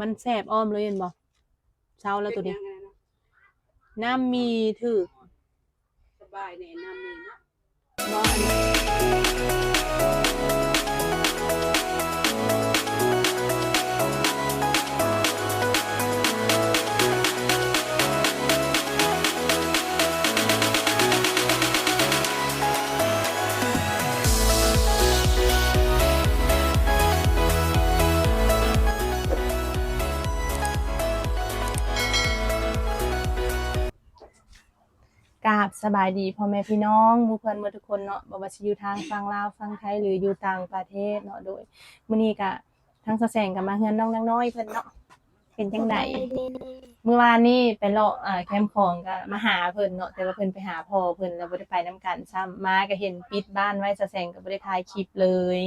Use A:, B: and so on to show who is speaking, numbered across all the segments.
A: มันแสบอ้อมเลยเห็นบ่เช้าแล้วตัวนี้
B: เป็นยังไงนะ
A: น้ำมีถือ
B: สบายแน่นำนี่เนาะ
A: กราบสบายดีพ่อแม่พี่น้องหมู่เพิ่นหมดทุกคนเนาะบ่ว่าสิอยู่ทางฝั่งลาวฝั่งไทยหรืออยู่ต่างประเทศเนาะโดยมื้อนี้ก็ทั้งสะแสงก็มาเฮือนน้องนางน้อยเพิ่นเนาะเป็นจังไดเมื่อวานนี้ไปเลาะอ่าแคมป์ของก็มาหาเพิ่นเนาะแต่ว่าเพิ่นไปหาพ่อเพิ่นแล้วบ่ได้ไปนํกันซ้ำมาก็เห็นปิดบ้านไว้สะแสงก็บ่ได้ถ่ายคลิปเลย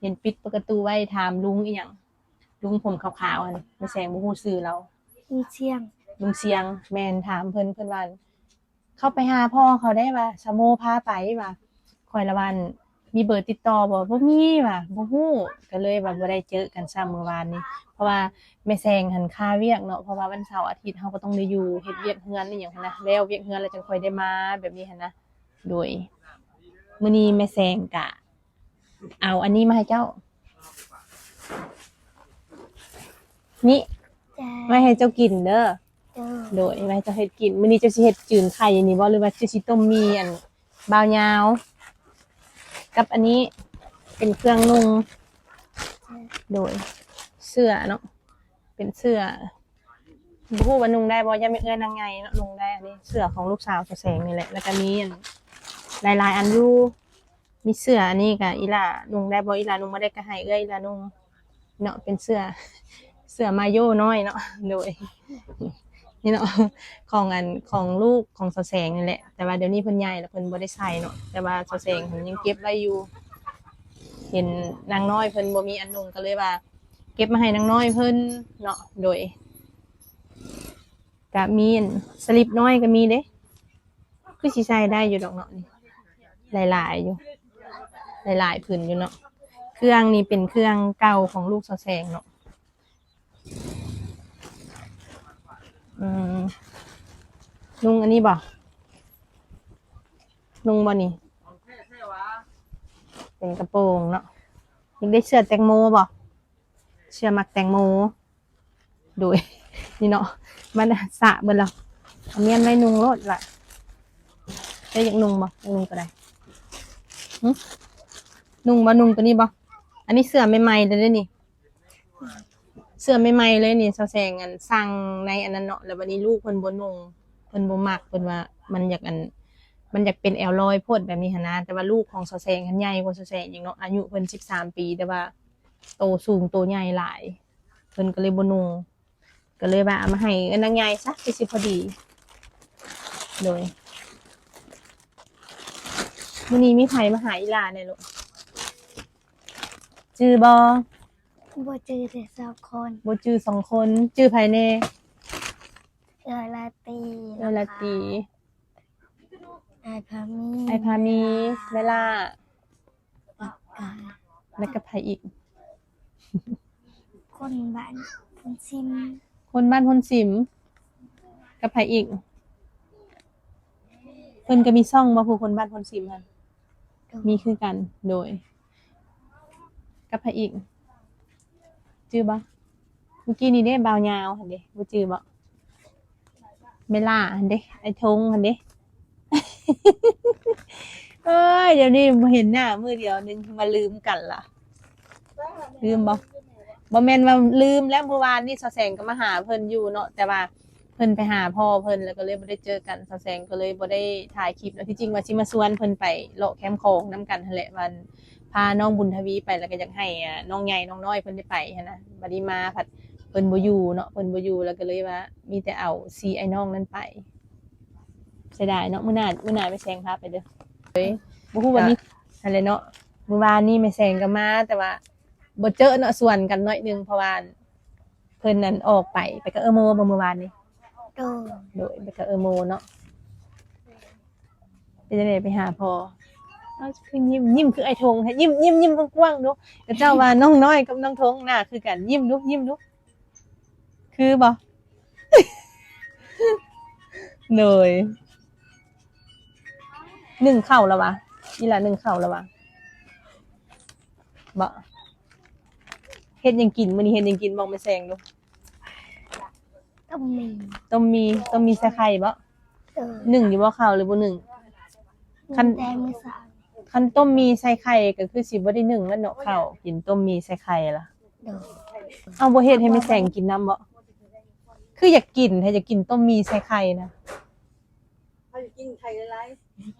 A: เห็นปิดประตูไว้ถามลุงอีหยังลุงผมขาวๆอันไม่แสงบ่ฮู้ชื่อเรา
C: มีเชียง
A: ลุงเสียงแมนถามเพิ่นเพิ่นว่า เข้าไปหาพ่อเขาได้ว่าสโมพาไปว่าคอยละวันมีเบอร์ติดต่อบ่บ่มีว่าบ่ฮู้ก็เลยว่าบ่ได้เจอกันซ้ำเมื่อวานนี้ เพราะว่าแม่แซงหันค่าเวียกเนาะเพราะว่าวันเสาร์อาทิตย์เฮาก็ต้องได้อยู่เฮ็ดเวียกเฮือนอีหยังหั้นนะแล้วเวียกเฮือนแล้วจังค่อยได้มาแบบนี้หันนะโดยมื้อนี้แม่แซงกะ เอาอันนี้มาให้เจ้า นี่
C: จ้า
A: มาให้เจ้ากินเด้อ
C: เด้อ
A: โดยไว้จะเฮ็ดกินมื้อนี้จะสิเฮ็ดจืนไข่อันนี้บ่หรือว่าจะสิต้มมีอันบาวยาว กับอันนี้เป็นเครื่องนุ่งโดยเสื้อเนาะเป็นเสื้อบ่ฮู้ว่านุ่งได้บ่ยังไม่เอื้อนนางไงเนาะนุ่งได้อันนี้เสื้อของลูกสาวแสงนี่แหละแล้วก็มีอันหลายอันยูมีเสื้ออันนี้ก็อีล่านุ่งได้บ่อีล่านุ่งบ่ได้ก็ให้เอื้ออีล่านุ่งเนาะเป็นเสื้อเสื้อมาโย่น้อยเนาะโดย นี่เนาะของอันของลูกของสแสงนี่แหละ แต่ว่าเดี๋ยวนี้เพิ่นใหญ่แล้วเพิ่นบ่ได้ใส่เนาะแต่ว่าสแสงเพิ่นยังเก็บไว้อยู่ เห็นนางน้อยเพิ่นบ่มีอันนุ่งก็เลยว่า เก็บมาให้นางน้อยเพิ่นเนาะโดยก็มีนสลิปน้อยก็มีเด้คือสิใส่ได้อยู่ดอกเนาะนี่หลายๆอยู่ หลายๆผืนอยู่เนาะเครื่องนี้เป็นเครื่องเก่าของลูกสแสงเนาะ มลุงอันนี้บ่ลุงบ่นี่ เป็นกระโปรงเนาะยังได้เสื้อแตงโมบ่เสื้อมักแตงโมโดยนี่เนาะมันสะเบิ่นแล้วเอเมียนไว้นุงรถละได้อยากนุงบ่อยากนุงก็ได้นุงบ่นุงตัวนี้บ่อันนี้เสื้อใหม่ๆเลยเด้นี่ เสื้อใหม่ๆเลยนี่เซาแซงอันสั่งในอันนั้นเนาะแล้ววันนี้ลูกเพิ่นบ่นงเพิ่นบ่มักเพิ่นว่ามันอยากอัน มันอยากเป็นแอลลอยโพดแบบนี้หนนะแต่ว่าลูกของเซาแซงหันใหญ่กว่าเซาแซงอีกเนาะอายุเพิ่น13 ปี แต่ว่า โตสูงโตใหญ่หลาย เพิ่นก็เลยบ่นงก็เลยว่าเอามาให้อันนางใหญ่ซะสิสิพอดีโดยมื้อนี้มีไผมาหาอีหลาแน่ลูกจื้อบ่
C: บ่เจอแต่สองคน
A: บ่จื้อสองคนจื้อไผแน่
C: เออลาตี
A: เวลาตี
C: ไอายพามี
A: ไอพามีเวลา
C: ปักกา
A: แล้วก็ไผอีก
C: คนบ้านพุ่นซิม
A: คนบ้านคนสิมกับไผอีกเพิ่นก็มีซ่องมาผู้คนบ้านคนสิมค่ะ
C: เด้อ
A: มีคือกันโดย กับไผอีก จื้อบ่เมื่อกี้นี่เด้บ่าวยาวหั่นเด้บ่จื้อบ่เมล่าหั่นเด้ไอ้ทงหั่นเด้เอ้ยเดี๋ยวนี้เห็นหน้ามือเดียวนึงมาลืมกันล่ะ ลืมบ่บ่แม่นว่าลืมแล้วเมื่อวานนี่สาวแสงก็มาหาเพิ่นอยู่เนาะแต่ว่าเพิ่นไปหาพ่อเพิ่นแล้วก็เลยบ่ได้เจอกันสาวแสงก็เลยบ่ได้ถ่ายคลิปแล้วที่จริงว่าสิมาชวนเพิ่นไปเลาะแคมป์ของนํกันนั่นแหละวัน พาน้องบุญทวีไปแล้วก็อยากให้อ่าน้องใหญ่น้องน้อยเพิ่นได้ไปหันนะบัดนี้มาผัดเพิ่นบ่อยู่เนาะเพิ่นบ่อยู่แล้วก็เลยว่า มีแต่เอาซีไอ้น้องนั้นไปเสียดายเนาะมื้อหน้ามื้อหน้าไปแซงพาไปเด้อเฮ้ยบ่ฮู้วันนี้อะไรเนาะเมื่อวานนี้แม่แซงก็มา แต่ว่าบ่เจอเนาะส่วนกันหน่อยหนึงเพราะว่าเพิ่นนั้นออกไปไปกับเออโมบ่เมื่อวานนี้
C: เด้อ
A: โดยไปกับเออโมเนาะเป็นจังไดไปหาพ่อ เอาคือยิ้มยิ้มคือไอ้ธงแท้ยิ้มยิ้มยิ้มกว้างๆดูแล้วเจ้าว่าน้องน้อยกับน้องธงหน้าคือกันยิ้มดูยิ้มดูคือบ่เลยหนึ่งเข่าแล้ววะนี่ละหนึ่งเข่าแล้ววะบ่เฮ็ดหยังกินมื้อนี้เฮ็ดหยังกินบอกไม่แซงดู
C: ต้องมี
A: ต้มมีต้มมีใส่ไข่บ่
C: โดย
A: หนึ่งอยู่บ่ข้าวหรือบ่หนึ่งคัน
C: แต่มือสาม
A: คันต้มมีใส่ไข่ก็คือสิบ่ได้หนึ่งแล้วเนาะข้าวกินต้มมีใส่ไข่ล่ะ
C: โดย
A: เอาบ่เฮ็ดให้แม่แสงกินน้ำบ่คืออยากกินถ้าอยากกินต้มมีใส่ไข่นะ
B: เขาจะกินไข่ละลาย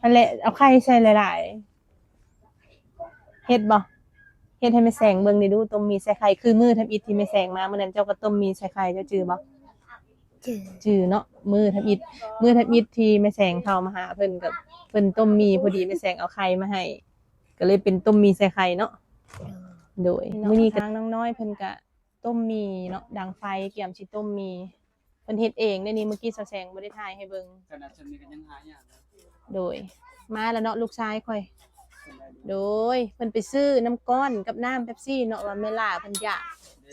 A: นั่นแหละเอาไข่ใส่หลายๆเฮ็ดบ่เฮ็ดให้แม่แสงเบิ่งนี่ดูต้มมีใส่ไข่คือมื้อทับอิฐที่แม่แสงมามื้อนั้นเจ้าก็ต้มมีใส่ไข่เจ้าจื้อบ่
C: จืด
A: จื้อเนาะมื้อทับอิฐมื้อทับอิฐที่แม่แสงเข้ามาหาเพิ่นกับเพิ่นต้มมีพอดีแม่แสงเอาไข่มาให้ ก็เลยเป็นต้มมีใส่ไข่เนาะ
C: โดย
A: โดยมื้อนี้ก็ทางน้องน้อยเพิ่นก็ต้มมีเนาะดังไฟเกี่ยมสิต้มมีเพิ่นเฮ็ดเองเด้นี่เมื่อกี้สาวแสงบ่ได้ถ่ายให้เบิ่ง
D: ขนาดฉันนี่ก็ยังหาอย่างนะ
A: โดย มาแล้วเนาะลูกชายค่อย โดยเพิ่นไปซื้อน้ำก้อนกับน้ำเป๊ปซี่เนาะว่าแม่ล่าเพิ่นอยาก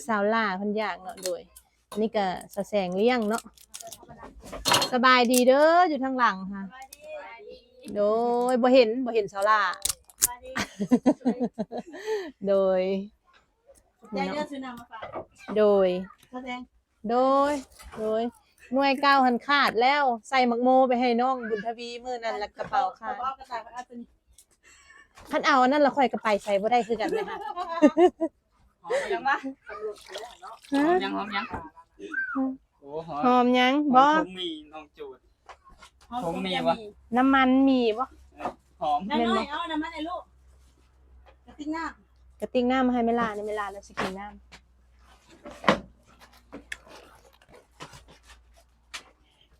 A: สาวล่าเพิ่นอยากเนาะโดยอันนี้ก็สาวแสงเลี้ยงเนาะสบายดีเด้ออยู่ทางหลังค่ะ โดยบ่เห็นบ่เห็นสาวล่าโดย
B: ใจเลือดซื้อน้ำมาฝาก
A: โดย
B: แสดง
A: โดย โดยหน่วยเก้าหันขาดแล้วใส่หมักโมไปให้น้องบุญทวีมื้อนั้นแล้วกระเป๋าขาด
B: เอากระต่ายไปเอาตัวนี้
A: คันเอาอันนั้นและค่อยกระไปใส่บ่ได้คือกันเลยค่ะ
D: หอมยังวะหอมยังหอมยังโอ้หอม
A: หอมยัง
D: ห
A: บ่
D: อมมีน้องจูด ผมมีวะ
A: น้ำมันมีบ่
D: หอม
B: น้ำน้อยเอาน้ำมันไอ้ลูกกระติกน้
A: กระติกน้ำมาให้เมลาในเมลาแล้วสิกินน้ำ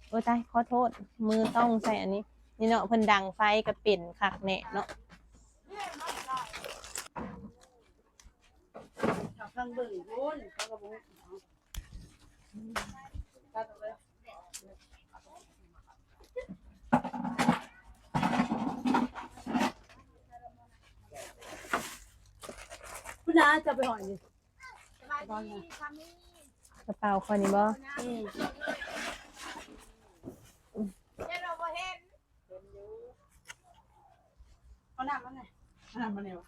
A: โอ้ตายขอโทษ มือต้องใส่อันนี้ นี่เนาะเพิ่นดังไฟกระปิ่นคักแน่เนาะำ
B: เขาข้างเบิ่งบุญเขาก็บุญตัดออกเลย คุณน้าจะไปหอยดิตอนนี้
A: กระเป๋าคอนี้บ่
B: อืมเอาน้ำมาไหนเอาน้ำมาไหนวะ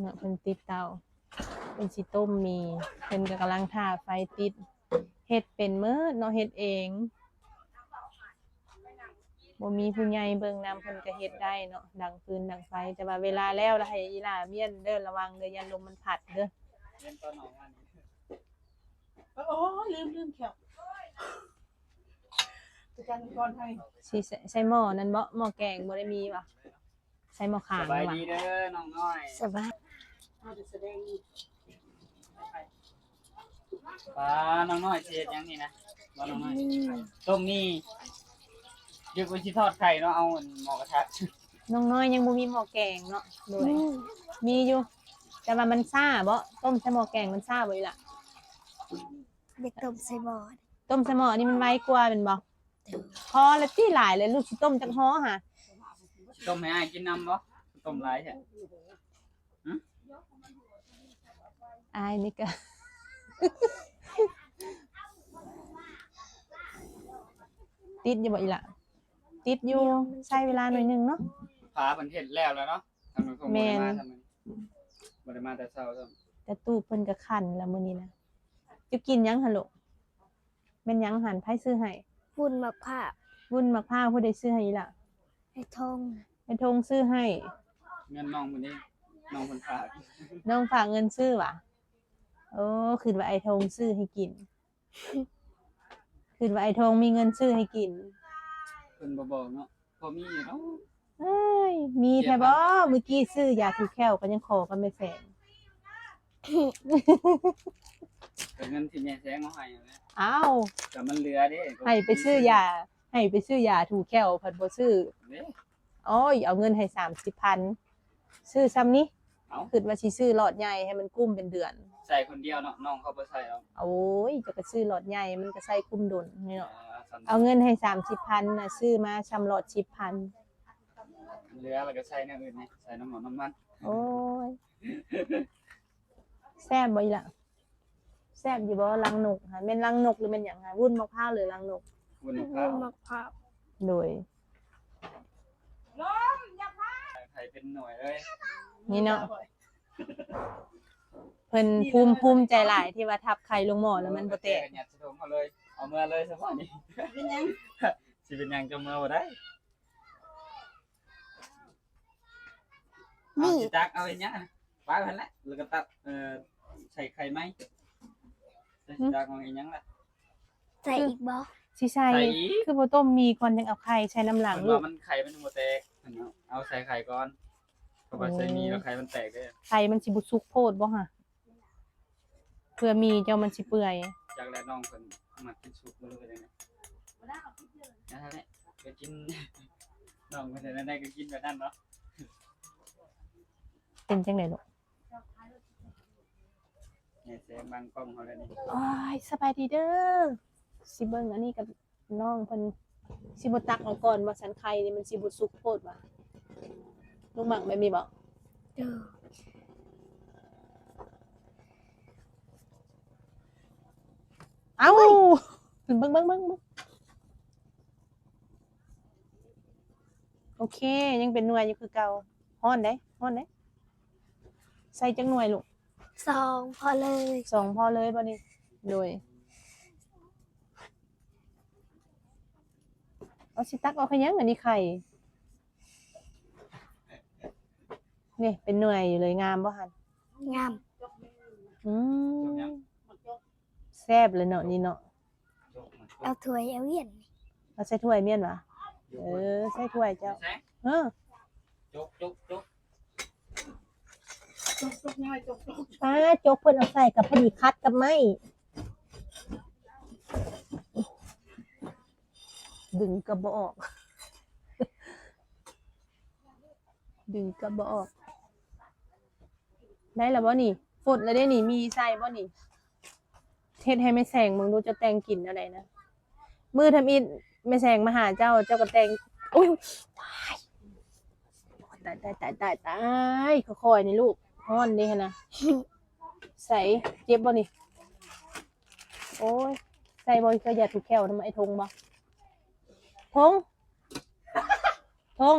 A: เนาะเพิ่นติดเตาเป็นสิต้มมีเพิ่นก็กำลังท่าไฟติดเฮ็ดเป็นเมื่อเนาะเฮ็ดเองบ่มีผู้ใหญ่เบิ่งนำเพิ่นก็เฮ็ดได้เนาะดังฟืนดังไฟแต่ว่าเวลาแล้วแล้วให้อีหล่าเมียนเด้อระวังเด้อยันลมมันพัดเด้อ
D: เรียนตอนหนองวันนี้
B: โอ้ลืมลืมแขวจัดการก่อนให้
A: สิใส่ใส่หม้อนั่นบ่หม้อแกงบ่ได้มีบ่ใส่หม้อ
D: ส
A: ขาง
D: บาย
A: ว่ะ
D: ดีเด้อน้องน้อย
C: สบาย
B: เอาจะแสดงอีก
D: ป้าน้องน้อยเสียดยังนี่นะว่าน้องน้อย
C: นี่
D: ต้มนี่เดี๋ยวกูสิทอดไข่เนาะเอาอันหมอกระทะ
A: น้องน้อยยังบ่มีหม้อแกงเนาะโดย
C: นี่
A: มีอยู่ แต่ว่ามันซ่าบ่ต้มใส่หม้อแกงมันซ่าบ่อีหล่ะ
C: เด็กต้มใส่บอด
A: ต้มใส่หม้อนี่มันไวกว่าเป็นบ่พอแล้วที่หลายเลยลูกสิต้มจักฮ้อหะ
D: ต้มให้อ้ายกินน้ำบ่ต้มหลายใช่
A: อายนี่ก็ติดอยู่บ่อีหล่ะติดอยู่ใช้เวลาหน่อยหนึงเนาะ
D: พาเพิ่นเฮ็ดแล้วแล้วเนาะทำมันคงบ่ได้มาทำมันบ่ได้มาแต่เช้าซ้ำ
A: แต่ตู้เพิ่นก็คันแล้วมื้อนี้นะจะกินหยังหั่นลูกแม่นหยังหันไผซื้อให้
C: วุ่นมะพร้าว
A: วุ่นมักพร้าวผู้ใดซื้อให้อีหล่ะ
C: ไอ้ทง
A: ไอ้ทงซื้อให้
D: เงินน้องมื้อนี้น้องเพิ่นฝาก
A: น้องฝากเงินซื้อว่ะ โอ้คือว่าไอ้ทงซื้อให้กิน คือว่าไอ้ทงมีเงินซื้อให้กิน
D: เพิ่นบ่บอกเนาะพอมีอยู่เนาะ
A: เอ้ยมีแท้บ่เมื่อกี้ซื้อยาถูกแค้วก็ยังขอกันไม่แสง
D: เป็นเงินที่แม่แซงเอาให้นั่นแหละ
A: อ้าว
D: แต่มันเหลือเด้
A: ให้ไปซื้อยาให้ไปซื้อยาถูกแค้วเพิ่นบ่ซื้อ
D: เด้
A: โอ้ยเอาเงินให้30,000ซื้อซ้ำนี้
D: เอา
A: คิดว่าสิซื้อหลอดใหญ่ให้มันกุ้มเป็นเดือน
D: ใส่คนเดียวเนาะน้องเขาบ่ใส่เอา
A: โอ้ยจะก็ซื้อหลอดใหญ่มันก็ใส่คุมดนนี่
D: เอ
A: เนาะ
D: อสำ
A: เอาเงินให้สามสิบพันน่ะซื้อมาชำหลอดสิบพัน
D: เหลือแล้วก็ใส่อย่างอื่นนี่ใส่น้ำมันน้ำมัน
A: โอ้ยแซ่บบ่อีหล่ะแซ่บอยู่บ่ลังนกค่ะเป็นลังนกหรือเป็นหยังไงวุ่นมะพร้าวหรือลังนก
D: วุ้น
C: วุ้
D: ข้าวน
C: มะพร้าว
A: โดย
D: ไข่เป็นหน่วยเลย
A: นี่เนาะ เพิ่นภูมิภูมิใจหลายที่ว่าทับไข่ลงหม้อแล้วมันบ่แตก
D: หยัดสิโดมเขาเลย เอาเมื่อเลยซะบ่นี่
B: เป็นยัง
D: สิเป็นหยังจะเมื่อบ่ได้เอา
C: นี่
D: สิตักเอาอย่างเงี้ยนะไปพันละแล้วก็ตักเอ่อใส่ไข่ไหมใส่สิตักเอาอย่างเงี้ยล่ะ
C: ใส่อีกบ่
A: สิใส่
D: ใส่อีก
A: คือบ่ต้มมีก่อนจังเอาไข่ใส่น้ำหลัง
D: เพิ่น
A: ลู
D: ว่ากมันไข่มันบ่แตกเพิ่นเอาเอาใส่ไข่ก่อนเพราะว่าใส่มีแล้วไข่มันแตกเด้อ
A: ไข่มันสิบ่สุกโพดบ่ฮะเพื่อมีเจ้ามันสิเปื่อย
D: จากแรกน้องเพิ่นมักกินสุกบ่รู้เป็นยังไงนั่นแหละไปกินน้องเพิ่นได้ก็กินแบบนั้นเนาะ
A: เป็นจังได๋ลูก
D: เนี่ยเสียงบางกล้องเขาเลยนี่
A: โอ้ยสบายดีเด้อสิเบิ่งอันนี้กับน้องเพิ่นสิบ่ตักเอาก่อนว่าสันไข่นี่มันสิบ่สุกโพดว่ะลูกหมักแบบนี้บ่
C: เด้อ
A: เอ้าเบิ่งเบิ่งเบิ่งเบิ่งโอเค ยังเป็นหน่วยอยู่คือเก่าฮ้อนได้ฮ้อนได้ใส่จังหน่วยลูก
C: สองพอเลย
A: สองพอเลยบ่นี่โดยเอาสิตักเอาขยังอันนี้ไข่นี่เป็นหน่วยอยู่เลยงามบ่หัน
C: งาม
A: อืม แซ่บเลยเนาะนี่เนาะ
D: โจกมัน
C: เอาถ้วยเอาเหรียญ
A: เอาใส่ถ้วยเมียนวะเออใส่ถ้วยเจ้า
D: แสง
A: เออ
D: โจกโจกโจก
B: จกจกง่ายจกจก
A: ป้าจกเพิ่นเอาใส่กับพอดีคัดกับไม้ดึงกระบอก ดึงกระบอก ได้แล้วบ่นี่ฝดแล้วได้นี่ มีใส่บ่นี่ เทศให้ไม่แสงมึงดูจะแต่งกลิ่นอะไรนะมือทำอิดไม่แสงมาหาเจ้าเจ้าก็แต่งอุ้ยตายตายตายตายตายค่อยๆนี่ลูกฮ้อนนี่นะใส่เจ็บบ่นี่โอ้ยใส่บ่ก็อย่าถูกแควทำไมไอ้ทงบ่ทงทง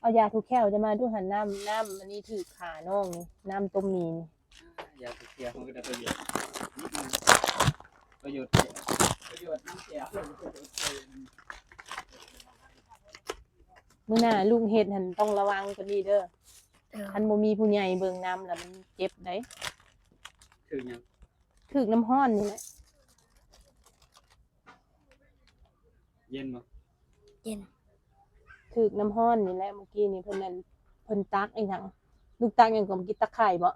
A: เอายาถูกแควจะมาดูหันน้ำน้ำอันนี้ถือขาน้องน้ำต้มมีนี่
D: อย่าไปเสียมันก็ได้ประโยชน์ประโยชน์ประโยชน์น้ำเสียประโยชน์เสีย
A: มื้อหน้าลุงเฮ็ดหันต้องระวังกันดีเด้อคันบ่มีผู้ใหญ่เบิ่งน้ำแล้วมันเจ็บได้
D: คือยัง
A: ถึกน้ำห้อนนี่แหละ
D: เย็นบ่
C: เย็น
A: ถึกน้ำห้อนนี่แหละเมื่อกี้นี่เพิ่นนั่นเพิ่นตักไอีหยังลูกตักหยังก็เมื่อกี้ตักไข่บ่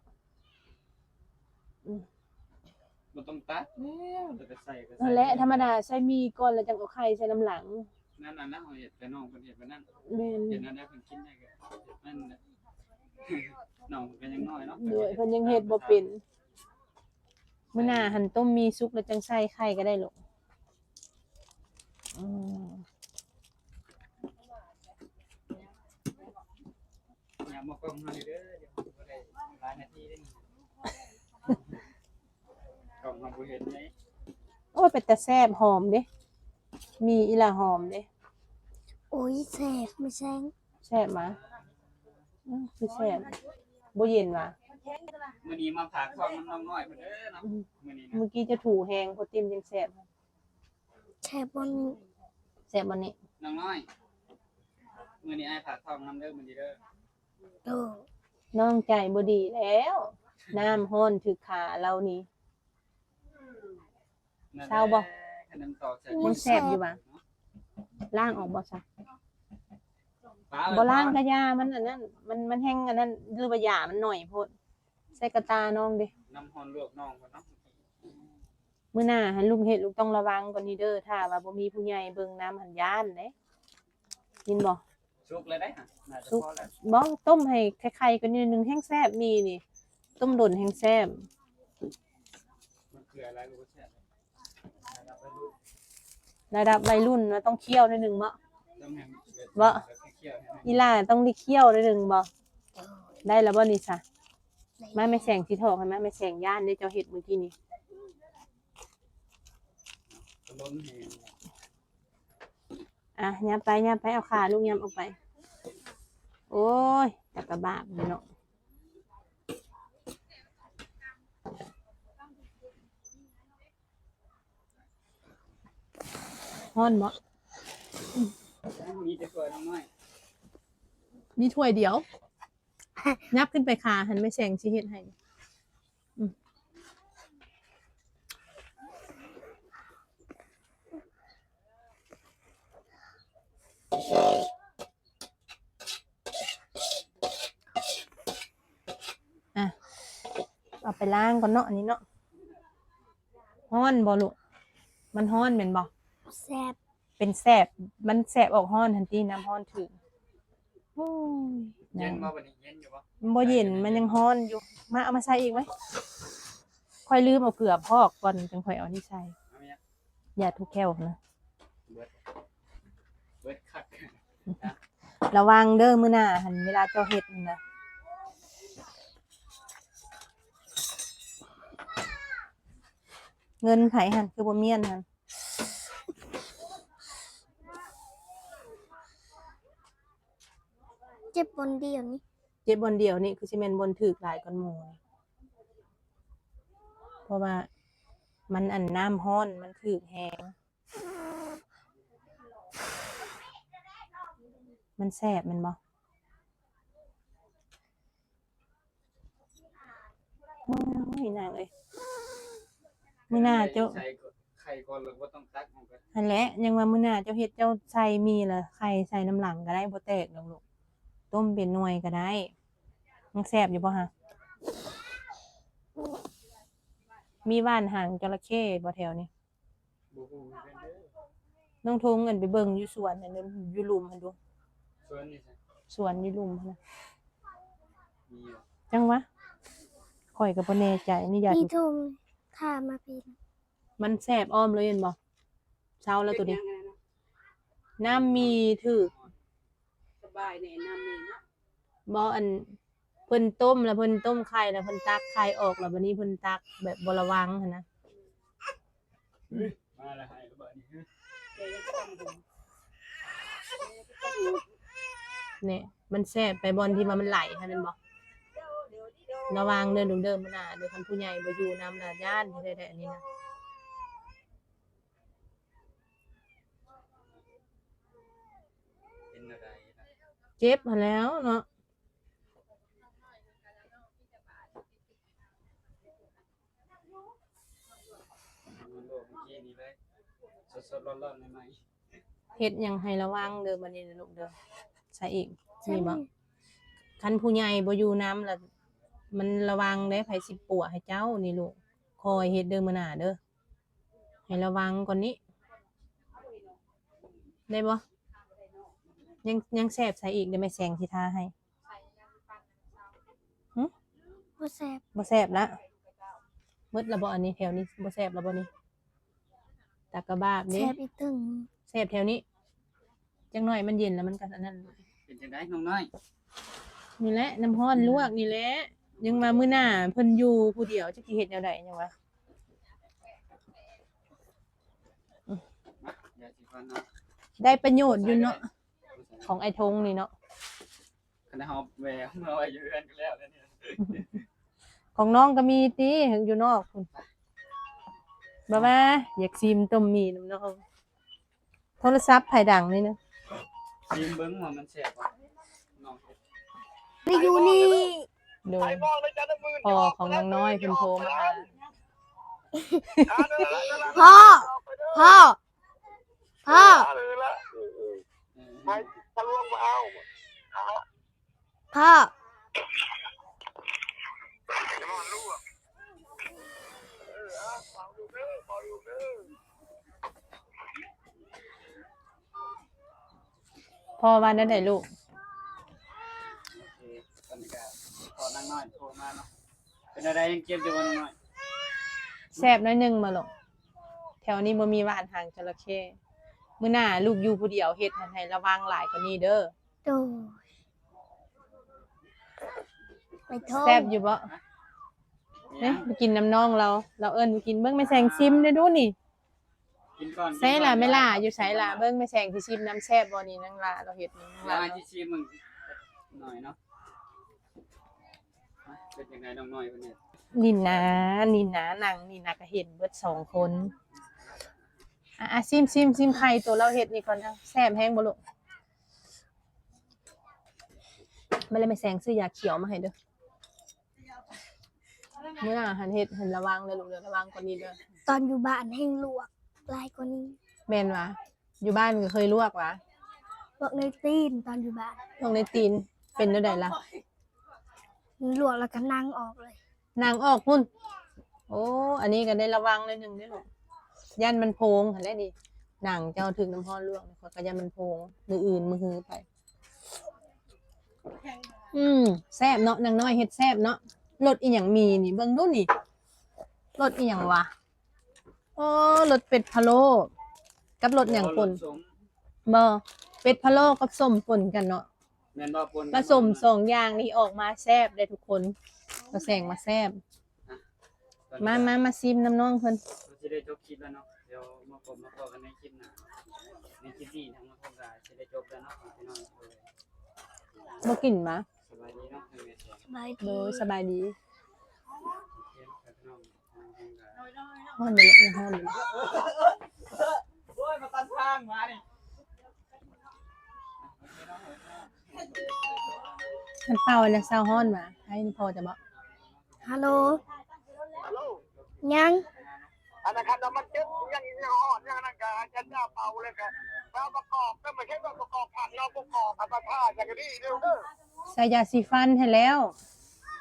D: บ่ต้องตัดแล้วเดี๋ยวก็ใส่ก็ใส่
A: นั่นแหละธรรมดาใส่มีก่อนแล้วจังเอาไข่ใส่น้ำหลัง
D: นั่นน่ะนะเอาเฮ็ดแต่น้องเพิ่นเฮ็ดแบบนั้น
A: แม่น
D: เฮ็ดนั่นได้เพิ่นกินได้ก็เฮ็ดนั่นน่ะน้องเพิ่นก็ยังน้อยเนาะ
A: ด้วยเพิ่นยังเฮ็ดบ่เป็นมื้อหน้าหั่นต้มมีสุกแล้วจังใส่ไข่ก็ได้ลูกอืม
D: อย่ามากล้องเฮาเด้อเดี๋ยวบ่ได้หลายนาทีเด้ อกล้องเฮาบ่เห็นไง
A: โอ้ยเป็นแต่แซ่บหอมเด้มีอีหล่าหอมเด้
C: โอ้ยแสบไม่แซง
A: แซ่บมาอื้อคือแซ่บบ่เย็นว่ะ
D: มื้อนี้มาฝากท้องน้องน้อยเพิ่นเด้อเนาะ
A: อืม
D: มื้อนี้นะ
A: เมื่อกี้จะถูแฮงพอติมจังแซ่บ
C: แช่บน
A: แซ่บบ่นี่
D: น้องน้อยมื้อนี้อ้ายฝากท้องนำเด้อมื้อนี้เด้อ
C: เด้อ
A: น้องใจบ่ดีแล้ว น้ำร้อนถึกขาเรานี่
D: นั่นแหละ
A: เช้าบ่
D: ขนมตอกใส่
A: ยังแซ่บอยู่บ่ะล้างออกบ่ซะ
D: ปลา
A: บ่ล้างกะยามันอันนั้นมันมันแห้งอันนั้นหรือว่าหยามันหน่อยโพดใส่กระตาน้องเด้
D: น้ำฮ้อนลวกน้องก่อนเนาะ
A: มื้อหน้าหันลุงเฮ็ดลูกต้องระวังก่อนนี่เด้อถ้าว่าบ่มีผู้ใหญ่เบิ่งน้ำหันย่านเด้ยินบ่
D: สุกเลยได้ฮะน่าจะ
A: สุก
D: พอแล้ว
A: บ่ต้มให้ไข่ๆกันนิดนึงแห้งแซ่บนี่นี่ ต้มด่นแห้งแซ่บ
D: มันคืออะไรรู้ใช่ไหมนะครับไม่รู้
A: ระดับวัยรุ่นเราต้องเคี่ยวนิดนึงบ่
D: ต้องแฮม
A: วะ
D: เคี่ยวให้
A: อีหล่าต้องได้เคี่ยวนิดนึงบ่
C: โดย
A: ได้แล้วบ่นี่ซะ
C: ใน
A: มาไม่แสงสีทองให้มาไม่แสงย่านได้เจ้าเฮ็ดเมื่อกี้นี่
D: ล้นแฮม
A: อะยับไปยับไปเอาขาลูกยับออกไป โอ้ยจักกระบาบนี่เนาะ ฮ้อนบ่
D: มีแต่ตัวน้อย
A: มีถ้วยเดียว ยับขึ้นไปขาหันไม่แสงสิเฮ็ดให้อืมอะเอาไปล้างก่อนเนาะอันนี้เนาะฮ้อนบ่ลูกมันฮ้อนเหม็นบ่
C: แซ่บ
A: เป็นแสบมันแสบออกฮ้อนทันทีน้ำฮ้อนถึงโอ้ย
D: เย็น
A: นะ
D: มาวันนี้เย็นอยู่ปะ
A: มันบ่เย็นมันยังฮ้อนอยู่มาเอามาใส่อีกไหมค่อยลืมเอาเกลือพอกก่อนจังค่อยเอานี่ใส่
D: เอาไหมเนี่ย
A: อย่าทุกแก้วนะ
D: เบิดเบิดคัก
A: ระวังเด้อมื้อหน้าหันเวลาเจ้าเฮ็ดนั่นนะเงินไผหันคือบ่เมียนหัน
C: จ็บบนเดียวนี้
A: เจ็บบนเดียวนี่คือสิแม่นบนถึกหลายกว่าหมู่นี่เพราะว่ามันอันน้ำฮ้อนมันถึกแฮงมันแสบแมันบ่โอ้ยนางเอ้ยมื้อหน้าเจ้า
D: ใส่ไข่ก่อนแล้วก็ต้องตักมันก็
A: อันแหละยังว่ามื้อหน้าเจ้าเฮ็ดเจ้าใส่มีละไข่ใส่น้ำหลังก็ได้บ่แตกดอกลูก ต้มเป็นหน่วยก็ได้มันแซ่บอยู่บ่ฮะมีบ้านหางจระเข้บ่แถวนี้
D: บูบูเป็นเด้อ
A: น้องทงเอิ้นไปเบิ่งอยู่สวนอันนั้นอยู่หลุมหั่นดู
D: ส่วนนี้ใช่
A: สวนอยู่หลุมหั่นนะ
D: มีอยู่
A: จังวะข่อยก็บ่แน่ใจนี่อยาก
C: พี่ทงข้ามาพี่
A: มันแซ่บอ้อมเลยเห็นบ่เช้าแล้วตัวนี้น้ำมีถือ
B: สบายในน้ำนี่เนาะ
A: บ่อันเพิ่นต้มแล้วเพิ่นต้มไข่แล้วเพิ่นตักไข่ออกแล้วบัดนี้เพิ่นตักแบบบ่ระวังหั่นนะ
D: มาแล้วให้ระเบิดนี่
B: เดี๋ยวจะทำบุญ
A: เนี่ยมันแซ่บไปบอลที่ว่ามันไหลให้มันบ่ระวังเดินดุเดิมมันน่ะเดี๋ยวคันผู้ใหญ่บ่อยู่นำน่ะย่านที่ได้ๆอันนี้นะ
D: เป็นอะไรนะ
A: เจ็บหันแล้วเนาะ
D: มันโลกเมื่อกี้นี้เลย สดๆร้อนๆใหม่
A: เฮ็ดหยังให้ระวังเด้อบัดนี้นะลูกเด้อใส่อีก
C: ใช่
A: นี่
C: ไหม
A: บ่คันผู้ใหญ่บ่อยู่นำแล้วมันระวังได้ไผสิปัวให้เจ้านี่ลูกคอยเฮ็ดเด้อมื้อหน้าเด้อให้ระวังก่อนนี้ ได้บ่ยังยังแซ่บใส่อีกเดี๋ยวแม่แสงสิทาให้
C: ว่าแซ่บ
A: บ่แซ่บละหมดและบ่อันนี้แถวนี้บ่แซ่บและบ่นี่ ตากกะบาบนี่
C: แซ่บอีกตึง
A: แซ่บแถวนี้ จังหน่อยมันเย็นแล้วมันก็อันนั้น
D: ๆเป็นจังไดน้องน้อย
A: นี่แหละน้ำร้อนลวกนี่แหละยังมามื้อหน้าเพิ่นอยู่ผู้เดียวจักสิเฮ็ดแนวใดยังวะ
D: มาอย่าสิฟันเนาะ
A: ได้ประโยชน์อยู่เนาะของไอ้ทงนี่เนาะ
D: คณะเฮาแหววมาไว้อยู่เรือนกันแล้วแล้วเนี่ย
A: ของน้องก็มีติอยู่นอกพุ่น บ่ว่าอยากซิมต้มมีน้ำน้องโทรศัพท์ไผดังนี่นะ
D: ซีมเบิ้งว่ามันแสบว่ะน้อง
C: ไปอยู่นี่
A: โดยพ่อของน้องน้อยเพิ่นโทรมาหา
C: พ่อพ่อพ่อ
D: เออ
C: พ่อ
A: พ่อว่าได้ไดลูก
D: โอเคตอนนี้ก็พอนางน้อยโทรมาเนาะไปเป็นอะไรยังเก็บอยู่บ่น้อย
A: แซ่บน้อยหนึงมาลงแถวนี้บ่มีหวานหางจระเข้มื้อหน้าลูกอยู่ผู้เดียวเฮ็ดให้ให้ระวังหลายกว่านี้เด้อ
C: โดยไปโทษ
A: แซ่บอยู่บ่
D: ๆ
A: เนี่ยไปกินน้ำน้องเรา เราเอิ้นไปกินเบิ่งแม่แซงซิมได้ดูนี่
D: กินก่อน
A: ใส่ล่ะแม่ล่ะอยู่ไสล่ะเบิ่งแม่แซงสิชิมน้ำแซ่บบ่นี่นางล่ะเราเฮ็ดนี่นาง
D: ลา
A: ล่ะ
D: ที่ชิมมึงหน่อยเนาะเป็นยังไงน้องน้อยคนนี้
A: นี่นะนี่นะนางนี่นะก็เห็นเบิดสองคนอะอะซิมซิมซิมไข่ตัวเราเฮ็ดนี่ก่อนนะแซ่บแห้งบ่ลูกไม่เลยแม่แซงซื้อยาเขียวมาให้เด้อเมื่อหันเฮ็ดหันระวังเด้อลูกเด้อระวังกว่านี้เด้อ
C: ตอนอยู่บ้านให้ลวก ลายกว่านี้
A: แม่นวะอยู่บ้านก็เคยลวกวะ
C: ลวกในตีนตอนอยู่บ้าน
A: ลวกในตีนเป็นจังไดล่ะ
C: ลวกแล้วก็นั่งออกเลย
A: นางออกพุ่นโอ้อันนี้ก็ได้ระวังเลยหนึ่งเด้อลูกยันมันโพงหันแหละดิหนังเจ้าถึงน้ำพรลวกเขาก็ยันมันโพงมืออื่นมือหือไป อืมแซ่บเนาะนางน้อยเฮ็ดแซ่บเนาะรสอีหยังมีนี่เบิ่งดูนี่รสอีหยังวะ โอ้รสเป็ดพะโล้กับรสหยังป่น
D: สม
A: บ่เป็ดพะโล้กับส้มป่นกันเนาะ
D: แม่นบ่ปน
A: ผสมสองอย่างนี้ออกมาแซ่บได้ทุกคนก็แสงมาแซ่บมามามาซิมน้ำน้องเพิ่น
D: เราจะได้จบคลิปแล้วเนาะเดี๋ยวมาพบมาพอกันในคลิปหน้าในคลิปนี้ทั้งหมดทั้งหลายจะได้จบแล้วเนาะพี่น้องเอ้ย
A: บ่กินมา
D: สบายดีเนาะให้แม่สอน
C: สบาย
A: โด
C: ดี
A: ยสบายดี
D: เขียนกับพี่น้อง ทางทางการ
A: ฮ้อนบ่เลยยังฮ้อนอยู่
D: โอ้ยมาตันทางมาดิ
A: มันเป่าแล้วเศร้าฮ้อนมาให้พอจะบ่
C: ฮัลโหลยัง
E: อันนั้นครับมันจึ๊กยังยังอ่อนยังนั่นก็จะหน้าเป่าเลยครับเราประกอบก็ไม่ใช่ว่าประกอบผักเราประกอบอัตราอย่างนี้เด้อเด้อ
A: ใส่ยาสีฟันให้แล้ว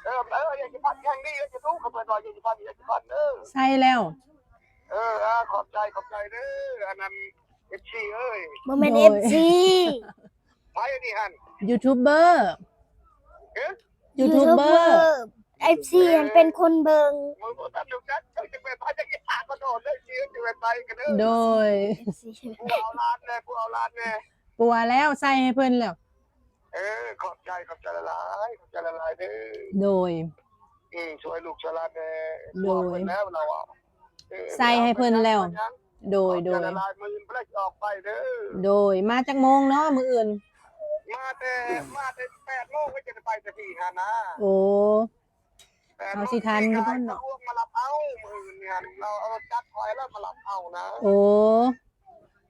E: เออเอออย่างที่พันแข่งนี่จะรู้เขาเปิดรอยอย่างที่พันอย่างที่พันเออ
A: ใส่แล้ว
E: เออขอบใจขอบใจเด้ออันนั้นเอฟซีเอ้ย
C: โมเมนต์
A: โด
C: เอยฟซี
E: ไปนี่ฮัน
A: ยูทูบเบอร์
E: เอ๊ะ
A: ยูทูบเบอร์
C: เอฟซีเป็นคนเบิง
E: มึงบอกตั้งดูกันจะไปไปจะกินอาก็โดนได้ชีจะไปไปกันเด้อ
A: โดย
C: เอฟซี
E: กูเอาลานเลยกูเอาลานเลย
A: ปัวแล้วใส่ให้เพิ่นแล้ว
E: เออ ขอบใจขอบใจละลายขอบใจละลายเด้อ
A: โดย
E: อืมช่วยลูกช่วยหลานแน่
A: โดย
E: แล้วเราอะเออ
A: ใส่ให้เพิ่นแล้ว โดย โดย
E: ละลายมือเปลกออกไปเด้อ
A: โดย มาจากโมงเนาะมื้ออื่น
E: มาแต่มาแต่แปดโมงก็จะไปแต่ที่ฮานะ
A: โอ้
E: แปดโม
A: เอา
E: ง
A: สิทันอยู่
E: ที่
A: เพิ่นเนาะ
E: ร่วมมารับเอามือเนี่ยเราเอาจัดคอยแล้วมารับเอานะ
A: โอ้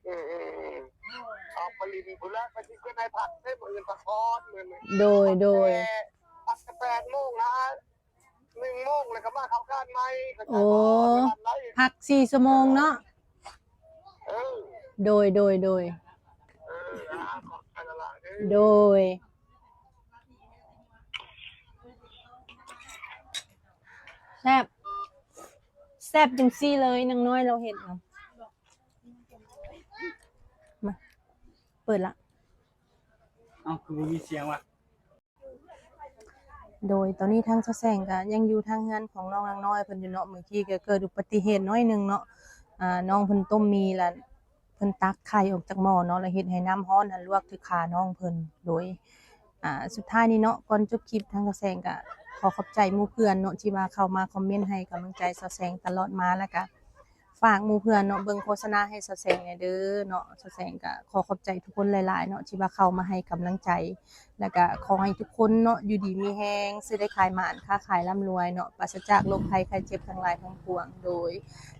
E: เออเออเออเอาปลินพุ่นละไปที่เพื่อนนายผัดให้มืออื่นตะคอนมือมือ
A: โดยโดย
E: ปัดแต่แปดโมงนะหนึ่งโมงเลยก็มาเข้าการไหมเข้าใจ
A: โอ้
E: บ่ทันไร
A: พักสี่ชั่วโมงเนาะ
E: เออ
A: โดยโดยโดย
E: เอออ่าขอบใจละลายเด้อ
A: โดยแซบแซบจังซี่เลยนางน้อยเราเห็นเนาะมา เปิดละ
D: เอ้าคือบ่มีเสียงว่ะ
A: โดยตอนนี้ทางเสาแสงก็ยังอยู่ทางงานของน้องนางน้อยเพิ่นอยู่เนาะเมื่อกี้ก็เกิดอุบัติเหตุน้อยหนึงเนาะอ่าน้องเพิ่นต้มมีแล้วเพิ่นตักไข่ออกจากหม้อเนาะแล้วเฮ็ดให้น้ำร้อนหันลวกที่ขาน้องเพิ่นโดยอ่าสุดท้ายนี้เนาะก่อนจบคลิปทางเสาแสงก็ขอขอบใจหมู่เพื่อนเนาะที่มาเข้ามาคอมเมนต์ให้กำลังใจเสาแสงตลอดมาแล้วก็ ฝากมูเพื่อนเนาะเบิ่งโฆษณาให้เสแสงหน่ยเด้อเนาะเสแสงก็ขอขอบใจทุกคนหลายๆเนาะที่ว่าเข้ามาให้กำลังใจ แล้วก็ขอให้ทุกคนเนาะอยู่ดีมีแฮงซื้อได้ขายหมานค้าขายร่ำรวยเนาะปราศจากโรคภัยไข้เจ็บทั้งหลายทั้งปวงโดย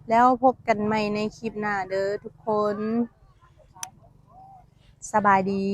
A: แล้วพบกันใหม่ในคลิปหน้าเด้อทุกคน สบายดี